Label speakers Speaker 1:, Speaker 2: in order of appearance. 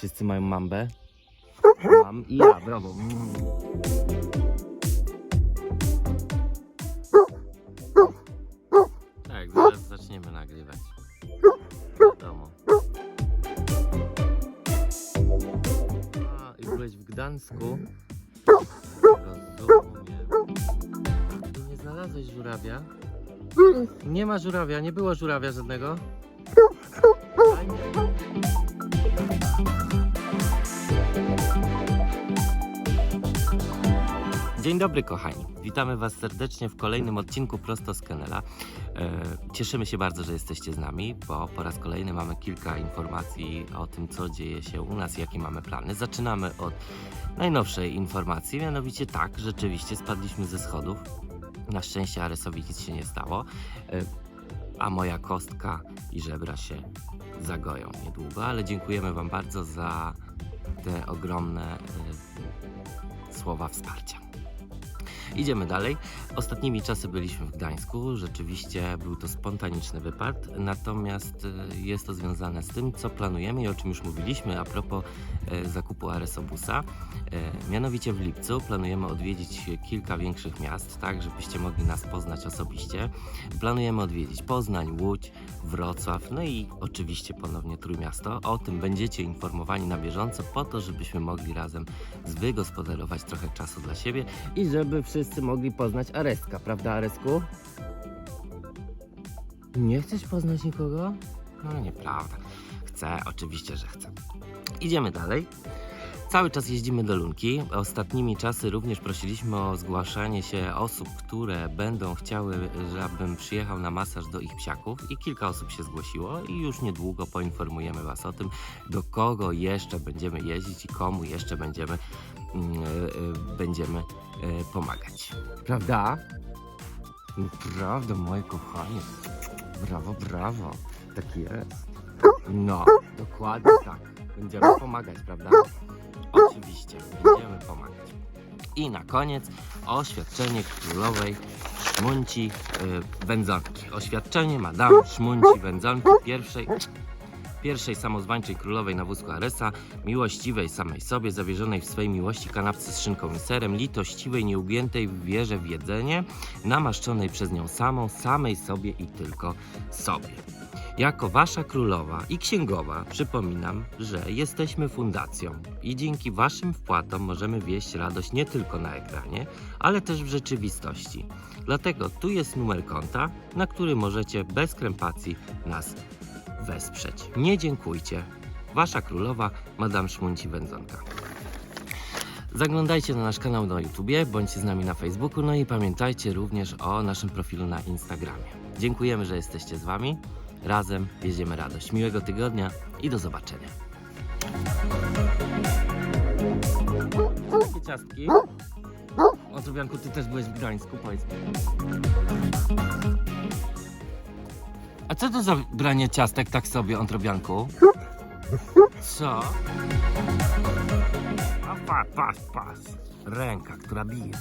Speaker 1: Wszyscy mają mambę. Mam i ja, brawo. Tak, zaraz zaczniemy nagrywać. Wiadomo. A, i byłeś w Gdańsku? Rozumiem. Nie znalazłeś żurawia? Nie ma żurawia, nie było żurawia żadnego? Dzień dobry kochani, witamy Was serdecznie w kolejnym odcinku Prosto z Kenela. E, Cieszymy się bardzo, że jesteście z nami, bo po raz kolejny mamy kilka informacji o tym, co dzieje się u nas, jakie mamy plany. Zaczynamy od najnowszej informacji, mianowicie tak, rzeczywiście spadliśmy ze schodów. Na szczęście Aresowi nic się nie stało, e, a moja kostka i żebra się zagoją niedługo, ale dziękujemy Wam bardzo za te ogromne e, słowa wsparcia. Idziemy dalej. Ostatnimi czasy byliśmy w Gdańsku. Rzeczywiście był to spontaniczny wypad, natomiast e, jest to związane z tym, co planujemy i o czym już mówiliśmy a propos e, zakupu Aresobusa. E, Mianowicie w lipcu planujemy odwiedzić kilka większych miast, tak żebyście mogli nas poznać osobiście. Planujemy odwiedzić Poznań, Łódź, Wrocław, no i oczywiście ponownie Trójmiasto. O tym będziecie informowani na bieżąco po to, żebyśmy mogli razem wygospodarować trochę czasu dla siebie i żeby wszyscy mogli poznać Areska, prawda Aresku? Nie chcesz poznać nikogo? No nieprawda. Chcę, oczywiście, że chcę. Idziemy dalej. Cały czas jeździmy do Lunki. Ostatnimi czasy również prosiliśmy o zgłaszanie się osób, które będą chciały, żebym przyjechał na masaż do ich psiaków i kilka osób się zgłosiło i już niedługo poinformujemy Was o tym, do kogo jeszcze będziemy jeździć i komu jeszcze będziemy, będziemy e, pomagać. Prawda? Prawda, moje kochanie. Brawo, brawo. Tak jest. No, dokładnie tak. Będziemy pomagać, prawda? Oczywiście, będziemy pomagać. I na koniec oświadczenie królowej Szmunci yy, Wędzonki. Oświadczenie Madame Szmunci Wędzonki pierwszej, pierwszej samozwańczej królowej na wózku Aresa, miłościwej samej sobie, zawierzonej w swej miłości kanapce z szynką i serem, litościwej, nieugiętej w wierze w jedzenie, namaszczonej przez nią samą, samej sobie i tylko sobie. Jako wasza królowa i księgowa przypominam, że jesteśmy fundacją i dzięki waszym wpłatom możemy wieść radość nie tylko na ekranie, ale też w rzeczywistości. Dlatego tu jest numer konta, na który możecie bez krępacji nas wesprzeć. Nie dziękujcie. Wasza królowa, Madame Szmunci Wędzonka. Zaglądajcie na nasz kanał na YouTubie, bądźcie z nami na Facebooku, no i pamiętajcie również o naszym profilu na Instagramie. Dziękujemy, że jesteście z Wami. Razem wieziemy radość. Miłego tygodnia i do zobaczenia. Ciastki? O, Drobianku, ty też byłeś w Gdańsku, powiedz mi. Co to za branie ciastek tak sobie, Ontrobianku? Co? Pas, pas, pas. Ręka, która bije.